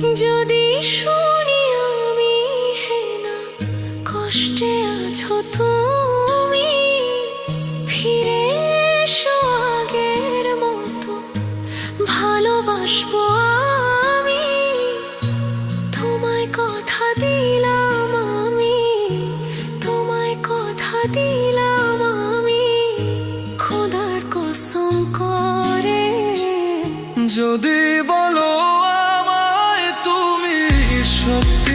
যদি আমি হেনা কষ্টে ফিরে মতো, ভালোবাসবো আমি। তোমায় কথা দিলাম তোমায় কথা দিলাম করে যদি বলো you.